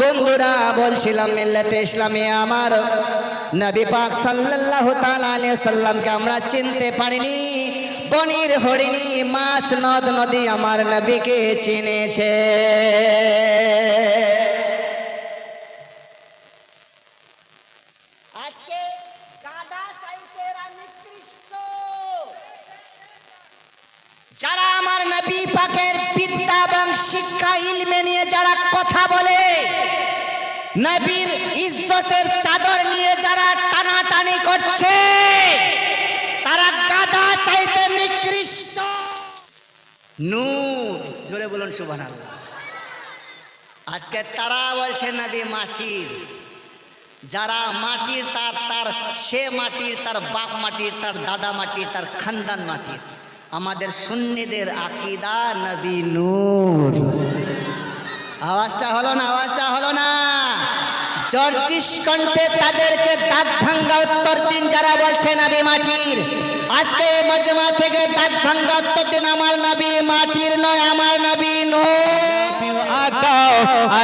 বন্ধুরা বলছিলাম মিল্লাতে ইসলামে আমার নবী পাক সাল্লাল্লাহু তাআলা আলাইহি সাল্লামকে আমরা চিনতে পারিনি। বনির হরিণী, মাছ, নদ, নদী আমার নবীকে চিনেছে আজকে গাদা চাইতে এরা নিকৃষ্ট যারা আমার নবী পাকের বিদ্যা এবং শিক্ষা ইলমে নিয়ে যারা কথা বলে, নবীর ইজ্জতের চাদর নিয়ে যারা টানাটানি করছে, তারা গাদা চাইতে নিকৃষ্ট। নূর, জোরে বলুন সুবহানাল্লাহ। আজকে তারা বলছে, নবী মাটির। যারা মাটির তার তার সে মাটির, তার বাপ মাটির, তার দাদা মাটির, তার খানদান মাটির। আমাদের সুন্নিদের আকিদা নবী নূর আওয়াজটা হলো না আওয়াজটা হলো না চর্চিশ কণ্ঠে তাদেরকে দাঁত ভাঙ্গা উত্তর দিন যারা বলছে নবী মাটির আজকে মজমা থেকে দাঁত ভাঙ্গা উত্তর দিন আমার নবী মাটির নয় আমার নবী নূর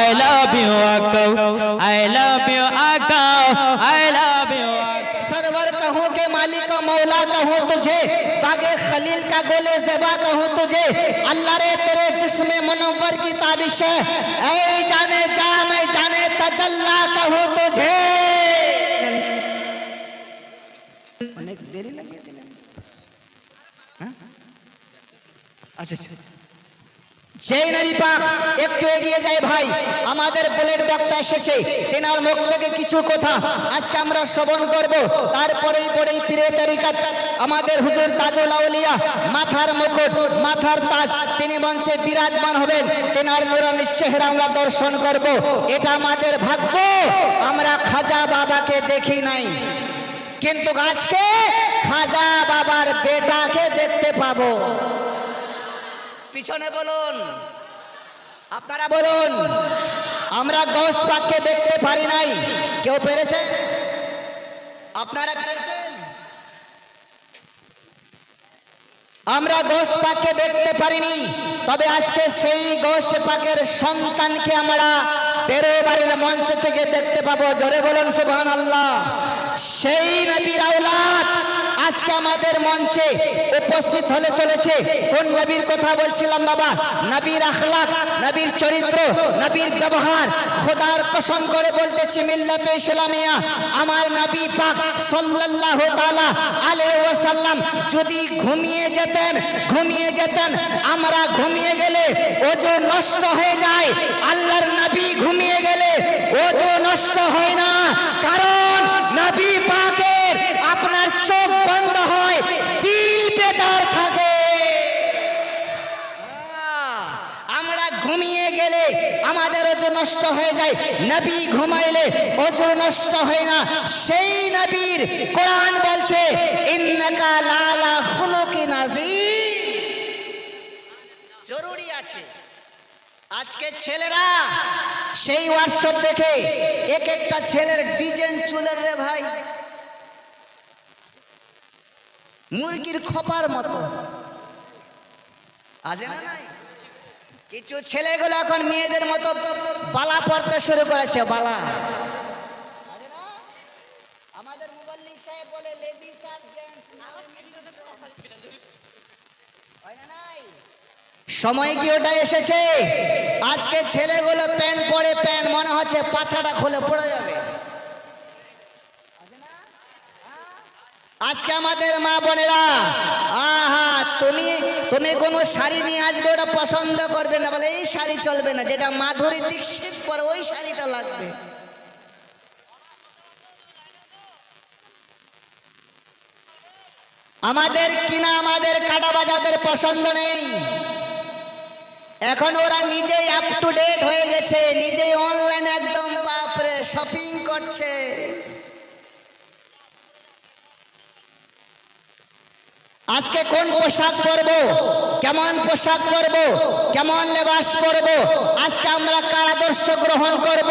I love खुदा कहूँ तुझे। बागे खलील का गोले जबा कहूँ तुझे। अल्लाह रे तेरे जिसमें मनोवर की ताबिश है। ऐ जाने जा, मैं जाने तजल्ला कहूँ तुझे। अनेक देरी लगी हाँ? अच्छा अच्छा। যেই নবী পাক একটু এগিয়ে যায় ভাই, আমাদের বুলেট বক্তা এসেছে, তেনার মুখ থেকে কিছু কথা আজকে আমরা শ্রবণ করব। তারপরেই পরেই পীরে তরিকাত। আমাদের হুজুর তাজুল আউলিয়া মাথার মুকুট, মাথার তাজ, তিনি মঞ্চে বিরাজমান হবেন। তেনার নুরানি চেহারা আমরা দর্শন করব। এটা আমাদের ভাগ্য। আমরা খাজা বাবাকে দেখি নাই। কিন্তু আজকে খাজা বাবার বেটাকে দেখতে পাবো। পিছনে বলুন। আপনারা বলুন, আমরা গস পাককে দেখতে পারি নাই। কেউ পেরেছে? আপনারা আমরা গোস পাককে দেখতে পারিনি, তবে আজকে সেই গোস পাকের সন্তানকে আমরা তেরো বাড়ির মঞ্চ থেকে দেখতে পাবো। জোরে বলুন সুবহান আল্লাহ সেই নবীর আওলাদ আজকে আমাদের মঞ্চে উপস্থিত হলে চলেছে। কোন নবীর কথা বলছিলাম বাবা? নবীর আখলাক, নবীর চরিত্র, নবীর ব্যবহার। খোদার কসম করে বলতেছি মিল্লাতে ইসলামিয়া, আমার নবী পাক সাল্লাল্লাহু তাআলা আলাইহি ওয়াসাল্লাম যদি ঘুমিয়ে যেতেন ঘুমিয়ে যেতেন, আমরা ঘুমিয়ে গেলে ওজো নষ্ট হয়ে যায়। আল্লাহর নবী ঘুমিয়ে গেলে ওজো নষ্ট হয় না। কারণ নবী পাকের আপনার চোখ বন্ধ হয়, দিল বেদার থাকে। আমরা ঘুমিয়ে গেলে আমাদের ওজো নষ্ট হয়ে যায়, নবী ঘুমাইলে ওজো নষ্ট হয় না। সেই নবীর কোরআন বলছে, ইন্নাকা লালা খুলুকিন আযীম আজকে ছেলেরা, সেই হোয়াটসঅ্যাপ দেখে এক একটা ছেলের ডিজাইন চুলের রে ভাই। মুরগির খোপার মতো। আছে না কিছু ছেলেগুলো এখন মেয়েদের মতো বালা পড়তে শুরু করেছে, বালা। সময় কি ওটা এসেছে? আজকে ছেলেগুলো প্যান্ট পরে প্যান্ট, মনে হচ্ছে পাছাটা খুলে পড়ে যাবে। আজকে আমাদের মা বোনেরা, আহা, তুমি তুমি কোনো শাড়ি নিয়ে আসবে, ওটা পছন্দ করবে না, বলে এই শাড়ি চলবে না, যেটা মাধুরী দীক্ষিত পরে ওই শাড়িটা লাগবে। আমাদের কিনা, আমাদের কাটা বাজাদের পছন্দ নেই। এখন ওরা নিজেই আপ টু ডেট হয়ে গেছে নিজেই অনলাইন একদম বাপরে শপিং করছে। আজকে কোন পোশাক পরবো? কেমন পোশাক পরবো? কেমন লেবাস পরবো? আজকে আমরা কার আদর্শ আদর্শ গ্রহণ করব?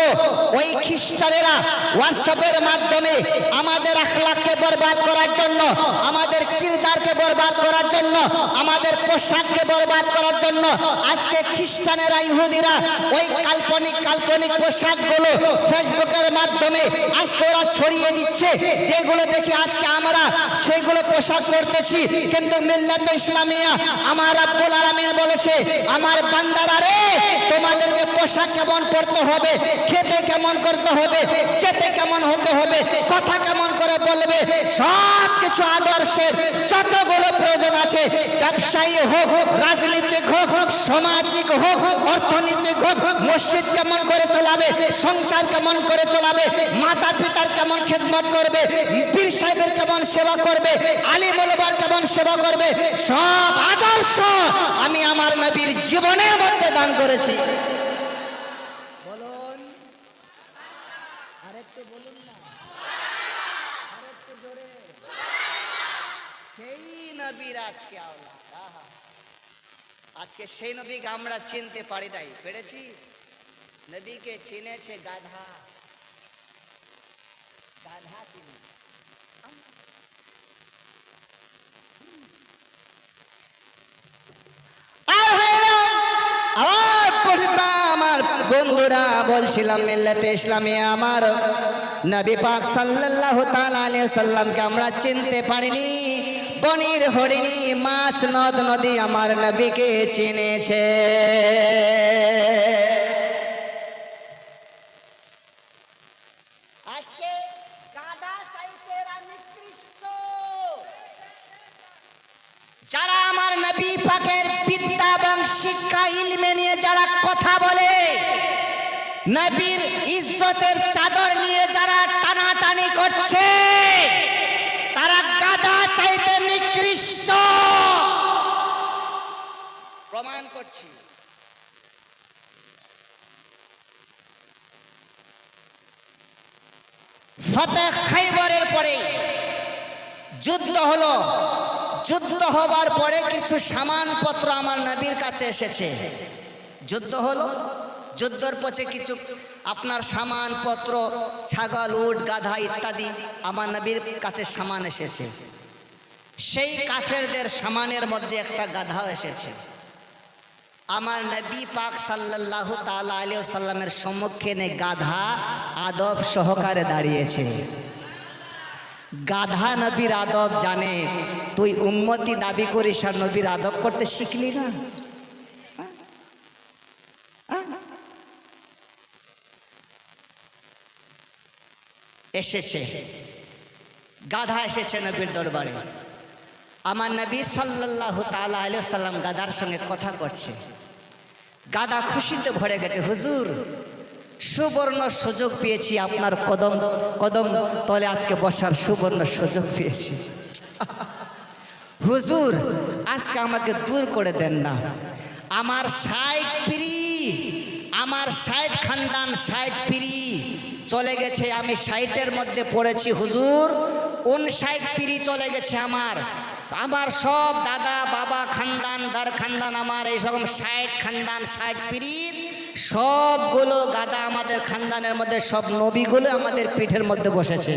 ওই খ্রিস্টানেরা হোয়াটসঅ্যাপের মাধ্যমে আমাদের আখলাককে বরবাদ করার জন্য, আমাদের কিরদারকে বরবাদ করার জন্য, আমাদের পোশাককে বরবাদ করার জন্য আজকে খ্রিস্টানেরা, ইহুদিরা ওই কাল্পনিক কাল্পনিক পোশাকগুলো ফেসবুকের মাধ্যমে আজকে ওরা ছড়িয়ে দিচ্ছে। যেগুলো দেখে আজকে আমরা সেগুলো পোশাক পরতেছি। কিন্তু মিল্লাতে ইসলামিয়া আমার আব্বুল আলামিন বলেছে, আমার বান্দারা রে, তোমাদেরকে পোশাক কেমন পরতে হবে, খেতে কেমন করতে হবে যেতে কেমন হতে হবে, কথা কেমন করে বলবে সব কিছু আদর্শের যতগুলো প্রয়োজন আছে, ব্যবসায়ী হোক, রাজনীতিক হোক, সামাজিক হোক, অর্থনৈতিক হোক, মসজিদ কেমন করে চলাবে, সংসার কেমন করে চলাবে মাতা পিতার কেমন খেদমত করবে, পীর সাহেবের কেমন সেবা করবে আলী মোলবার কেমন সেবা করবে। সব আদর্শ আমি আমার নবীর জীবনের মধ্যে দান করেছি। আজকে সেই নবীকে আমরা চিনতে পারি নাই। পেরেছি? নবীকে চিনেছে গাধা। গাধা চিনেছে আর ভাইরা, আমার পরিবার, আমার বন্ধুরা বলছিলাম মিল্লাতে ইসলামে আমার নবী পাক সাল্লাল্লাহু তাআলা আলাইহি সাল্লামকে আমরা চিনতে পারিনি। বনির হরিণী, মাছ, নদ, নদী আমার নবীকে চিনেছে। যারা আমার নবী পাকের বিদ্যা এবং শিক্ষা, ইলমে নিয়ে যারা কথা বলে নবীর ইজ্জতের চাদর নিয়ে যারা টানাটানি করছে, তারা গাদা চাইতে নিকৃষ্ট। প্রমাণ করছি। খাইবরের পরে যুদ্ধ হলো। যুদ্ধ হবার পরে কিছু সামানপত্র আমার নবীর কাছে এসেছে। যুদ্ধ হলো। যুদ্ধর পথে কিছু আপনার সামানপত্র, ছাগল, উট, গাধা ইত্যাদি আমার নবীর কাছে সামান এসেছে। সেই কাফেরদের সামানের মধ্যে একটা গাধাও এসেছে। আমার নবী পাক সাল্লাল্লাহু তাআলা আলাইহি সাল্লামের সম্মুখে নে গাধা আদব সহকারে দাঁড়িয়েছে। গাধা নবীর আদব জানে, তুই উম্মতি দাবি করিস আর নবীর আদব করতে শিখলি না? এসেছে। গাধা এসেছে নবীর দরবারে। আমার নবী সাল্লাল্লাহু তাআলা আলাইহি সাল্লাম গাধার সঙ্গে কথা করছে গাদা খুশিতে ভরে গেছে, হুজুর, সুবর্ণ সুযোগ পেয়েছি আপনার কদম কদম তলে আজকে বসার সুবর্ণ সুযোগ পেয়েছি। হুজুর, আজকে আমাকে দূর করে দেন না। আমার সাইড পিড়ি, আমার সাইড খানদান সাইড পিড়ি চলে গেছে আমি সাইটের মধ্যে পড়েছি হুজুর। কোন সাইড পিড়ি চলে গেছে আমার? আমার সব দাদা বাবা খানদান দার খানদান আমার এই রকম ষাট খানদান ষাট পিড়ির সবগুলো গাদা আমাদের খানদানের মধ্যে সব নবীগুলো আমাদের পিঠের মধ্যে বসেছে।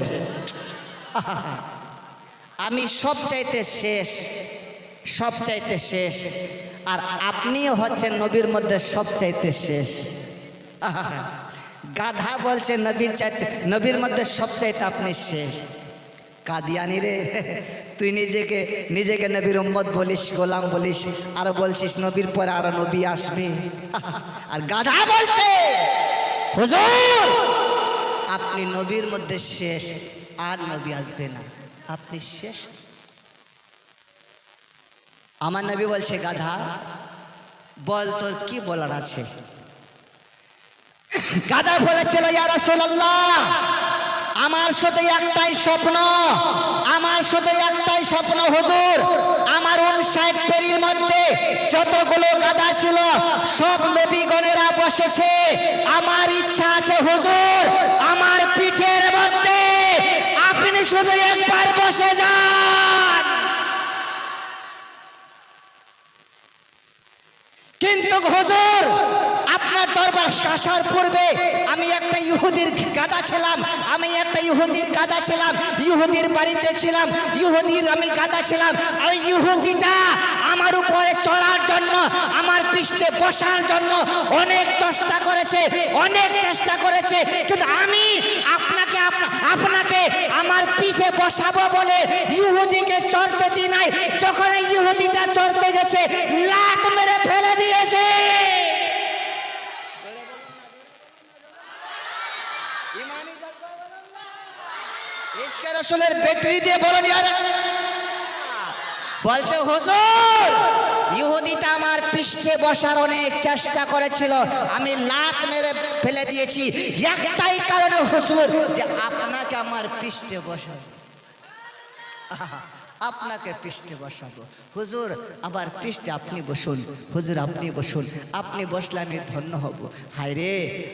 আমি সব চাইতে শেষ সব চাইতে শেষ আর আপনিও হচ্ছেন নবীর মধ্যে সব চাইতে শেষ। আহা, গাধা বলছে নবীর চাইতে, নবীর মধ্যে সব চাইতে আপনি শেষ। কাদিয়ানি রে, তুই নিজেকে নিজেকে নবীর উম্মত বলিস, গোলাম বলিস, আর বলছিস নবীর পরে আরও নবী আসবে। আর গাধা বলছে, হুজুর, আপনি নবীর মধ্যে শেষ, আর নবী আসবে না। আপনি শেষ আমার নবী বলছে, গাধা, বল তোর কি বলার আছে? গাধা বলেছিল, ইয়া রাসূলুল্লাহ, আমার সাথে একটাই স্বপ্ন, আমার সাথে একটাই স্বপ্ন, হুজুর, আমার উনষাট পেরির মধ্যে যতগুলো গাদা ছিল, সব নবীগণেরা বসেছে। আমার ইচ্ছা আছে, হুজুর, আমার পিঠের মধ্যে আপনি শুধু একবার বসে যান। কিন্তু হুজুর, আপনার দরবার আসার পূর্বে আমি একটা ইহুদির গাদা ছিলাম, আমি একটা ইহুদির গাদা ছিলাম, ইহুদির বাড়িতে ছিলাম, ইহুদির আমি গাদা ছিলাম। আর ইহুদিটা আমার উপরে চড়ার জন্য, আমার পৃষ্ঠে বসার জন্য অনেক চেষ্টা করেছে, অনেক চেষ্টা করেছে। কিন্তু আমি আপনাকে আপনা- আপনাকে আমার পিঠে বসাবো বলে ইহুদিকে চড়তে দি নাই। যখন ইহুদিটা চড়তে গেছে, লাট মেরে ফেলে দিয়েছে। রসুলের ব্যাটারি দিয়ে বলেন বলছে, হুজুর ইহুদিটা আমার পৃষ্ঠে বসার অনেক চেষ্টা করেছিল। আমি লাত মেরে ফেলে দিয়েছি। একটাই কারণে হুজুর, যে আপনাকে আমার পৃষ্ঠে বসাবো। আপনাকে পৃষ্ঠে বসাবো। হুজুর আবার পৃষ্ঠে আপনি বসুন। হুজুর, আপনি বসুন। আপনি বসলে আমি ধন্য হব। হায়রে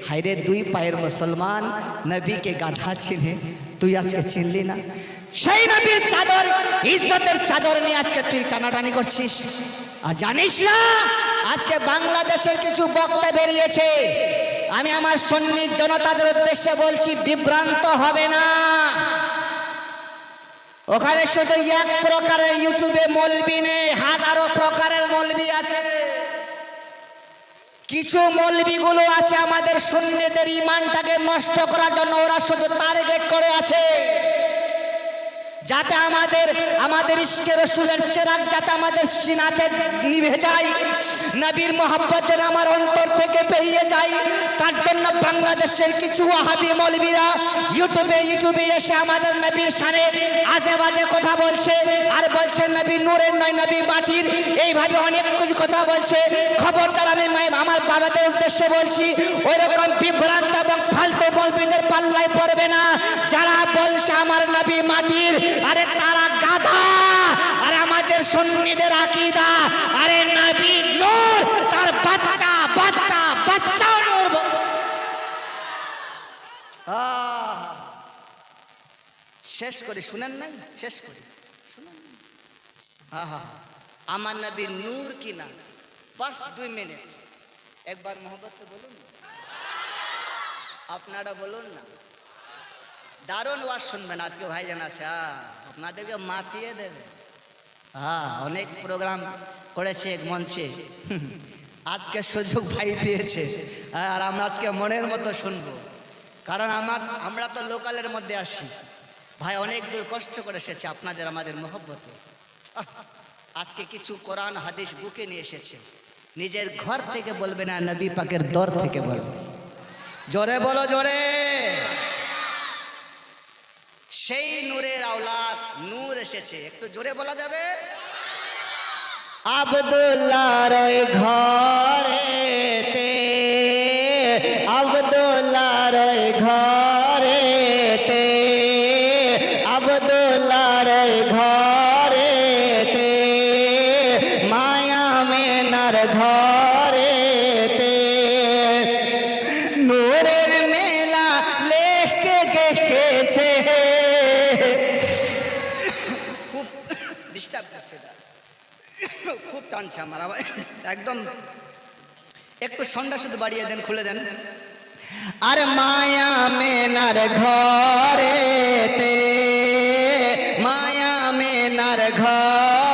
হায়রে দুই পায়ের মুসলমান নবীকে গাধা চিনে। তুই আজকে চিনলি না? সেই নবীর চাদর, ইজ্জতের চাদর নিয়ে আজকে তুই টানাটানি করছিস? আর জানিস না, আজকে বাংলাদেশের কিছু বক্তা বেরিয়েছে। আমি আমার সন্ন্যিত জনতাদের উদ্দেশ্যে বলছি, বিভ্রান্ত হবে না। ওখানে শুধু এক প্রকারের ইউটিউবে মলবি নেই, হাজারো প্রকারের মলবি আছে। কিছু মলবিগুলো আছে আমাদের সৈন্যদের ইমানটাকে নষ্ট করার জন্য, ওরা শুধু টার্গেট করে আছে। যাতে আমাদের আমাদের ইস্কে রসুলের চেরাগ যাতে আমাদের সিনাতে নিভে যায়, নবীর মোহাব্বত যেন আমার অন্তর থেকে পেরিয়ে যায়, তার জন্য বাংলাদেশের কিছু ওয়াহাবি মৌলবীরা ইউটিউবে ইউটিউবে এসে আমাদের নবীর সানে আজে বাজে কথা বলছে আর বলছে, নবী নূরের নয়, নবী মাটির এইভাবে অনেক কিছু কথা বলছে। খবরদার আমি আমার বাবাদের উদ্দেশ্যে বলছি ওই রকম বিভ্রান্ত এবং ফালতু মৌলবীদের পাল্লায় পড়বে না। যারা বলছে আমার নবী মাটির, আরে তারা গাধা। আর আমাদের সন্নিদের আকিদা। আরে নবী নূর, তার বাচ্চা বাচ্চা বাচ্চা নূর! শেষ করি, শুনেন নাই? শেষ করি। শুনেন আহা, আমার নবী নূর কি না বাস দুই মিনিট। একবার মোহব্বত বলুন। আপনারা বলুন না। দারুণ ওয়াজ শুনবেন আজকে ভাইজান আছে হ্যাঁ, আপনাদেরকে মাতিয়ে দেবে। হ্যাঁ অনেক প্রোগ্রাম করেছে মঞ্চে। আজকে সুযোগ ভাই পেয়েছে আর আমরা আজকে মনের মতো শুনব। কারণ আমার আমরা তো লোকালের মধ্যে আসি। ভাই অনেক দূর কষ্ট করে এসেছে আপনাদের আমাদের মহব্বতে। আজকে কিছু কোরআন হাদিস বুকে নিয়ে এসেছে। নিজের ঘর থেকে বলবে না নবী পাকের দর থেকে বলবে। জোরে বলো জোরে। সেই নূরের আওলাদ নূর এসেছে। একটু জোরে বলা যাবে? আবদুল্লাহ রয় ঘরেতে নূরের মেলা লেখকে গেছে খুব ডিস্টার্ব করছে খুব টানছে আমার আবার। একদম। একটু সন্ধ্যা শুধু বাড়িয়ে দেন খুলে দেন। আর মায়া মেনার ঘরেতে মায়া মেনার ঘরেতে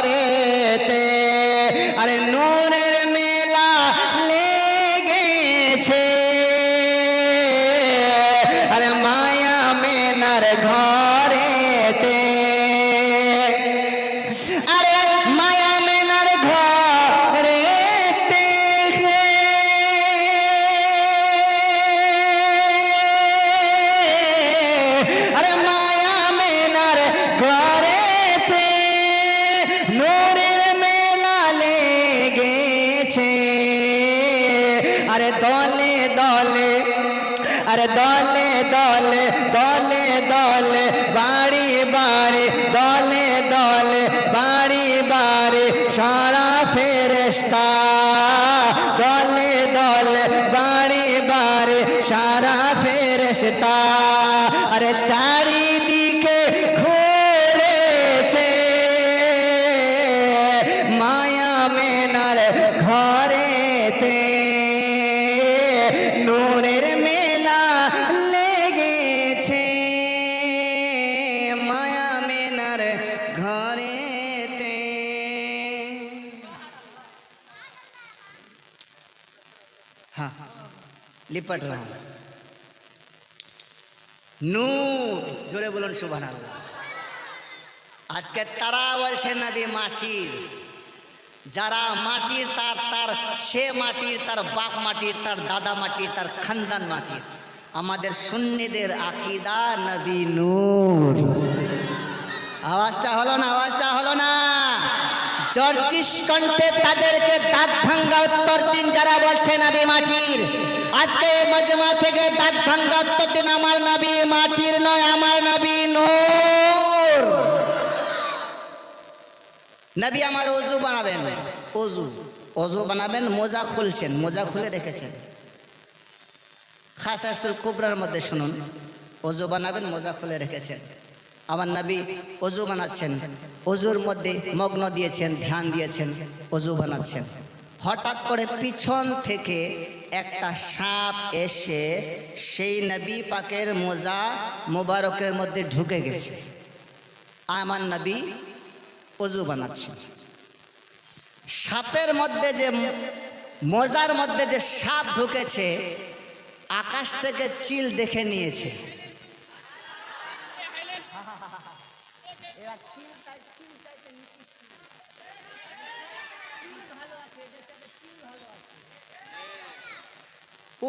আরে সারা ফেরেস্তা আরে চারিদিকে ঘুরেছে মায়া মেনার ঘরেতে নূরের মেলা লেগেছে মায়া মেনার ঘরেতে হ্যাঁ লিপট রাম নূর, জোরে বলুন সুবহান আজকে তারা বলছে নবী মাটির, যারা মাটির তার তার সে মাটির, তার বাপ মাটির, তার দাদা মাটির, তার খানদান মাটির। আমাদের সুন্নিদের আকিদা নবী নূর। আওয়াজটা হলো না, আওয়াজটা হলো না। চর্চিস কণ্ঠে তাদেরকে দাঁত ভাঙ্গা উত্তর দিন যারা বলছে নবী মাটির। আজকে মজমা থেকে দাঁত ভাঙ্গা উত্তর দিন, আমার নবী মাটির নয়, আমার নবী নূর। নবী আমার অজু বানাবেন, অজু অজু বানাবেন, মোজা খুলছেন, মোজা খুলে রেখেছেন। খাসাসুল কুবরার মধ্যে শুনুন, অজু বানাবেন, মোজা খুলে রেখেছেন। আমার নবী অজু বানাচ্ছেন। অজুর মধ্যে মগ্ন দিয়েছেন, ধ্যান দিয়েছেন, অজু বানাচ্ছেন। হঠাৎ করে পিছন থেকে একটা সাপ এসে সেই নবী পাকের মোজা মোবারকের মধ্যে ঢুকে গেছে। আমার নবী অজু বানাচ্ছে। সাপের মধ্যে যে মোজার মধ্যে যে সাপ ঢুকেছে, আকাশ থেকে চিল দেখে নিয়েছে।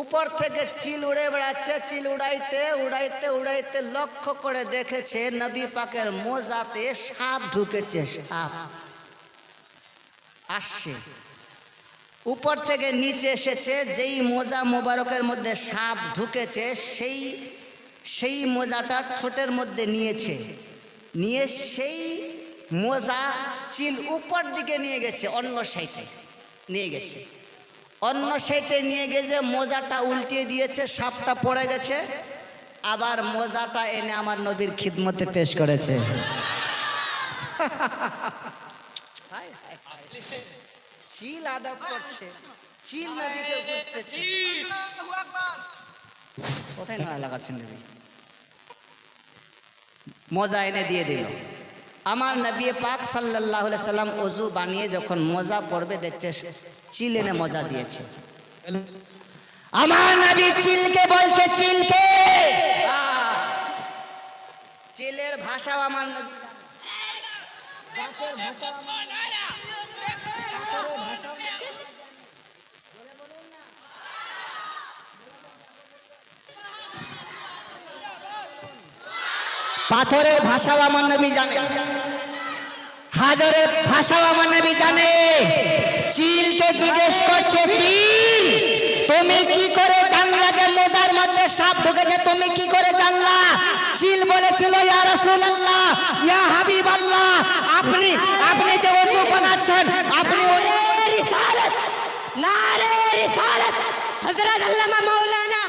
উপর থেকে চিল উড়ে বেড়াচ্ছে, চিল উড়াইতে উড়াইতে উড়াইতে লক্ষ্য করে দেখেছে নবী পাকের মোজাতে সাপ ঢুকেছে, সাপ। আসছে। উপর থেকে নিচে এসেছে, যেই মোজা মোবারকের মধ্যে সাপ ঢুকেছে, সেই সেই মোজাটা ঠোঁটের মধ্যে নিয়েছে। নিয়ে সেই মোজা চিল উপর দিকে নিয়ে গেছে, অন্য সাইডে নিয়ে গেছে। অন্য সাইডে নিয়ে গেছে মোজাটা উল্টিয়ে দিয়েছে, সাপটা পড়ে গেছে, আবার মোজাটা এনে আমার নবীর খিদমতে পেশ করেছে। মজা এনে দিয়ে দিল। আমার নবী পাক সাল্লাহ সাল্লাম অজু বানিয়ে যখন মজা পড়বে, দেখছে চিল এনে মজা দিয়েছে আমার নবী চিলকে বলছে, চিলকে! চিলের ভাষাও আমার নবী পাথরের ভাষাও আমার নবী জানে খাজরে ফাঁসাও আমার নবী জানে। চিলকে জিজ্ঞেস করছে চিল তুমি কি করে জানলা যে মোজার মধ্যে সাপ ঢুকেছে, তুমি কি করে জানলা? চিল বলেছিল, ইয়া রাসূলুল্লাহ, ইয়া হাবিবাল্লাহ, আপনি আপনি যে ওযু বানাচ্ছেন, আপনি রিসালাত, নারে রিসালাত, হযরত আল্লামা মাওলানা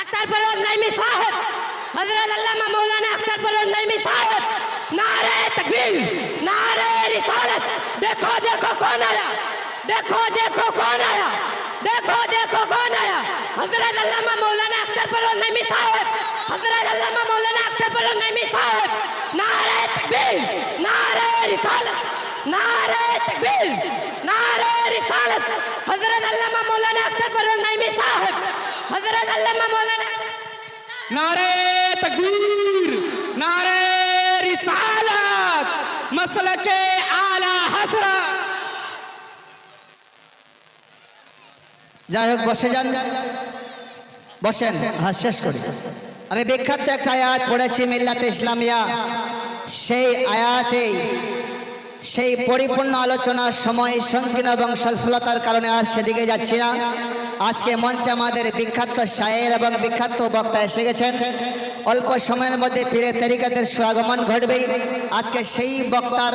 আক্তার পরওয়াজ নাইমি সাহেব হযরত আল্লামা মাওলানা আক্তার পরওয়াজ নাইমি সাহেব नारे तकबीर नारे रिसालत देखो देखो कौन आया देखो देखो कौन आया देखो देखो कौन आया हजरत अल्लामा मौलाना अख्तर परवेज नईमी साहब हजरत अल्लामा मौलाना अख्तर परवेज नईमी साहब नारे तकबीर नारे रिसालत नारे तकबीर नारे रिसालत हजरत अल्लामा मौलाना अख्तर परवेज नईमी साहब हजरत अल्लामा मौलाना नारे तकबीर नारे রিসালাত মাসলাকে আলা হাসরা যাই হোক বসে যান। বসেন, হাস শেষ করি। আমি বিখ্যাত একটা আয়াত পড়েছি মিল্লাতে ইসলামিয়া। সেই আয়াতেই সেই পরিপূর্ণ আলোচনার সময় সংকীর্ণ এবং সফলতার কারণে আর সেদিকে যাচ্ছি না। আজকে মঞ্চে আমাদের বিখ্যাত শায়ের এবং বিখ্যাত বক্তা এসে গেছেন। অল্প সময়ের মধ্যে পীরে তরিকাতের সুয়াগমন ঘটবে। আজকে সেই বক্তার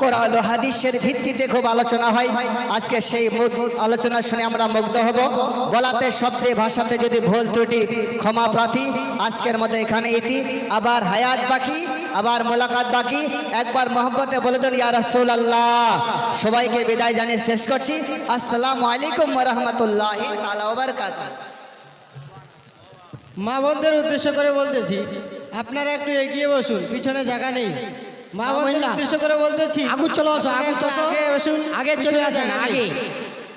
কোরআন হাদিসের ভিত্তিতে খুব আলোচনা হয়। আজকে সেই আলোচনা শুনে আমরা মুগ্ধ হব। বলাতে শব্দে, ভাষাতে যদি ভুল ত্রুটি, ক্ষমা প্রার্থী, আজকের মতো এখানে ইতি আবার হায়াত বাকি, আবার মোলাকাত বাকি। একবার মোহব্বতে বলে দেন, ইয়া রাসূল আল্লাহ সবাইকে বিদায় জানিয়ে শেষ করছি। আসসালামু আলাইকুম রহমতুল্লাহ তালা মা বোনদের উদ্দেশ্য করে বলতেছি আপনারা একটু এগিয়ে বসুন পিছনে জায়গা নেই। মা বোনদের উদ্দেশ্য করে বলতেছি আগু চলে আসো আগু আগে বসুন আগে চলে আসেন আগে।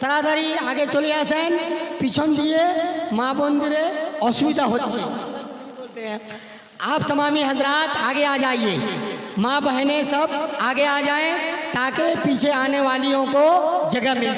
তাড়াতাড়ি আগে চলে আসেন পিছন দিয়ে মা বন্দিরে অসুবিধা হচ্ছে। আপ তমামি হজরাত আগে আ যাইয়ে। মা বহনে সব আগে আ যায় তাকে পিছে আনে वालियों को जगह मिल